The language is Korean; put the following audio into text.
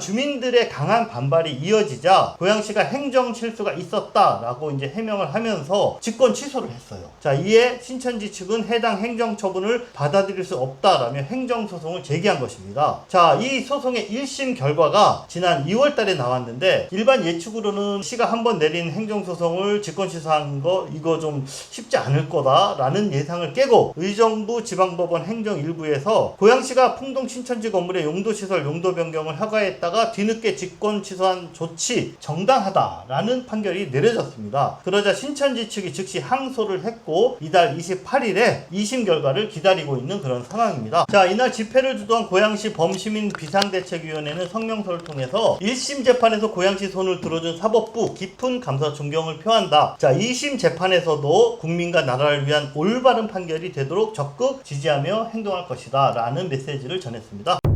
주민들의 강한 반발이 이어지자 고양시가 행정 실수가 있었다라고 이제 해명을 하면서 직권 취소를 했어요. 자, 이에 신천지 측은 해당 행정 처분을 받아들일 수 없다라며 행정 소송을 제기한 것입니다. 자, 이 소송의 1심 결과가 지난 2월 달에 나왔는데 일반 예측으로는 시가 한 번 내린 행정 소송을 직권 취소한 거 이거 좀 쉽지 않을 거다라는 예상을 깨고 의정부 지방법원 행정 일부에서 고양시가 풍동 신천지 건물의 용도 시설 용도 변경을 허가했다 가 뒤늦게 직권 취소한 조치 정당하다라는 판결이 내려졌습니다. 그러자 신천지 측이 즉시 항소를 했고 이달 28일에 2심 결과를 기다리고 있는 그런 상황입니다. 자, 이날 집회를 주도한 고양시 범시민 비상대책위원회는 성명서를 통해서 1심 재판에서 고양시 손을 들어준 사법부 깊은 감사 존경을 표한다. 자, 2심 재판에서도 국민과 나라를 위한 올바른 판결이 되도록 적극 지지하며 행동할 것이다. 라는 메시지를 전했습니다.